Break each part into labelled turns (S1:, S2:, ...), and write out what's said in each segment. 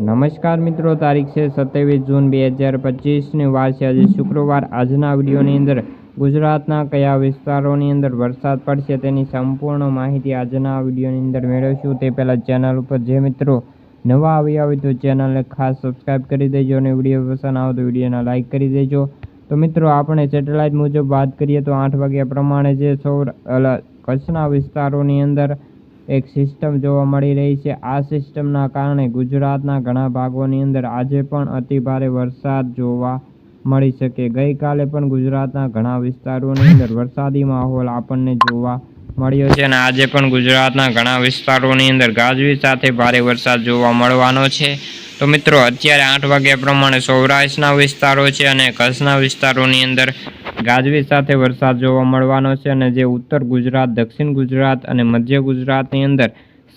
S1: નમસ્કાર મિત્રો, તારીખ છે સત્યાવીસ જૂન બે હજાર પચીસની વાર છે. આજે શુક્રવાર. આજના વિડીયોની અંદર ગુજરાતના કયા વિસ્તારોની અંદર વરસાદ પડશે તેની સંપૂર્ણ માહિતી આજના વિડીયોની અંદર મેળવીશું. તે પહેલાં ચેનલ ઉપર જે મિત્રો નવા આવ્યા હોય તો ચેનલને ખાસ સબસ્ક્રાઈબ કરી દેજો અને વીડિયો પસંદ આવે તો વિડીયોને લાઇક કરી દેજો. તો મિત્રો, આપણે સેટેલાઇટ મુજબ વાત કરીએ તો આઠ વાગ્યા પ્રમાણે જે સૌર કચ્છના વિસ્તારોની અંદર એક સિસ્ટમ જોવા મળી રહી છે. આ સિસ્ટમના કારણે ગુજરાતના ઘણા ભાગોની અંદર આજે પણ અતિભારે વરસાદ જોવા મળી શકે. ગઈકાલે પણ ગુજરાતના ઘણા વિસ્તારોની અંદર વરસાદી માહોલ આપણને જોવા મળ્યો છે અને આજે પણ ગુજરાતના ઘણા વિસ્તારોની અંદર ગાજવીજ સાથે ભારે વરસાદ જોવા મળવાનો છે. તો મિત્રો, અત્યારે આઠ વાગ્યા પ્રમાણે સૌરાષ્ટ્રના વિસ્તારો છે અને કચ્છના વિસ્તારોની અંદર ગાજવીજ સાથે વરસાદ જોવા મળવાનો છે અને જે ઉત્તર ગુજરાત, દક્ષિણ ગુજરાત અને મધ્ય ગુજરાતની અંદર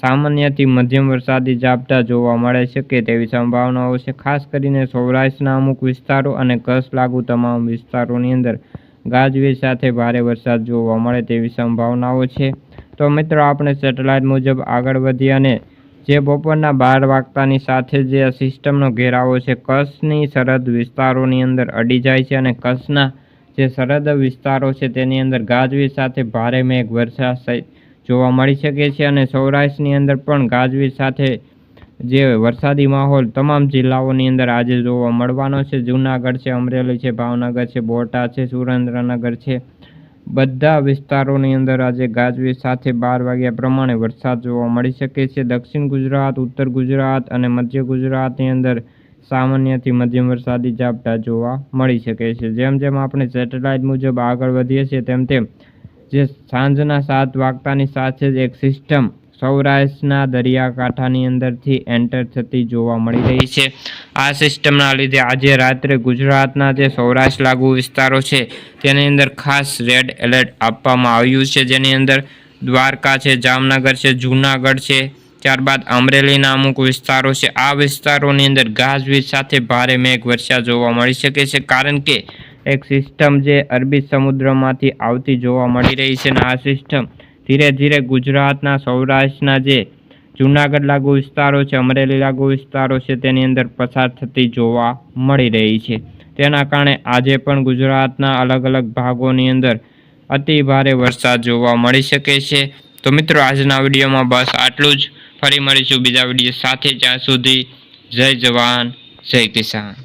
S1: સામાન્યથી મધ્યમ વરસાદી ઝાપટા જોવા મળે શકે તેવી સંભાવનાઓ છે. ખાસ કરીને સૌરાષ્ટ્રના અમુક વિસ્તારો અને કચ્છ લાગુ તમામ વિસ્તારોની અંદર ગાજવીજ સાથે ભારે વરસાદ જોવા મળે તેવી સંભાવનાઓ છે. તો મિત્રો, આપણે સેટેલાઇટ મુજબ આગળ વધી અને જે બપોરના બાર વાગતાની સાથે જે સિસ્ટમનો ઘેરાવો છે, કચ્છની સરહદ વિસ્તારોની અંદર અડી જાય છે અને કચ્છના જે સરહદ વિસ્તારો છે, તેની અંદર ગાજવીજ સાથે ભારે મેઘ વરસાદ જોવા મળી શકે છે અને સૌરાષ્ટ્રની અંદર પણ ગાજવીજ સાથે જે વરસાદી માહોલ તમામ જિલ્લાઓની અંદર આજે જોવા મળવાનો છે. જૂનાગઢ છે, અમરેલી છે, ભાવનગર છે, બોટાદ છે, સુરેન્દ્રનગર છે બધા વિસ્તારોની અંદર આજે ગાજવીજ સાથે બાર વાગ્યા પ્રમાણે વરસાદ જોવા મળી શકે છે. દક્ષિણ ગુજરાત, ઉત્તર ગુજરાત અને મધ્ય ગુજરાતની અંદર સામાન્યથી મધ્યમ વરસાદી ઝાપટા જોવા મળી શકે છે. જેમ જેમ આપણે સેટેલાઇટ મુજબ આગળ વધીએ છીએ, તેમ તેમ જે સાંજના સાત વાગતાની સાથે જ એક સિસ્ટમ સૌરાષ્ટ્રના દરિયાકાંઠાની અંદરથી એન્ટર થતી જોવા મળી રહી છે. આ સિસ્ટમના લીધે આજે રાત્રે ગુજરાતના જે સૌરાષ્ટ્ર લાગુ વિસ્તારો છે, તેની અંદર ખાસ રેડ એલર્ટ આપવામાં આવ્યું છે. જેની અંદર દ્વારકા છે, જામનગર છે, જૂનાગઢ છે, ત્યારબાદ અમરેલીના અમુક વિસ્તારો છે. આ વિસ્તારોની અંદર ગાજવીજ સાથે ભારે મેઘ વર્ષા જોવા મળી શકે છે. કારણ કે એક સિસ્ટમ જે અરબી સમુદ્રમાંથી આવતી જોવા મળી રહી છે અને આ સિસ્ટમ ધીરે ધીરે ગુજરાતના, સૌરાષ્ટ્રના જે જૂનાગઢ લાગુ વિસ્તારો છે, અમરેલી લાગુ વિસ્તારો છે, તેની અંદર પસાર થતી જોવા મળી રહી છે. તેના કારણે આજે પણ ગુજરાતના અલગ અલગ ભાગોની અંદર અતિ ભારે વરસાદ જોવા મળી શકે છે. તો મિત્રો, આજના વિડીયોમાં બસ આટલું જ. ફરી મળીશું બીજા વીડિયો સાથે. જ્યાં સુધી જય જવાન, જય કિસાન.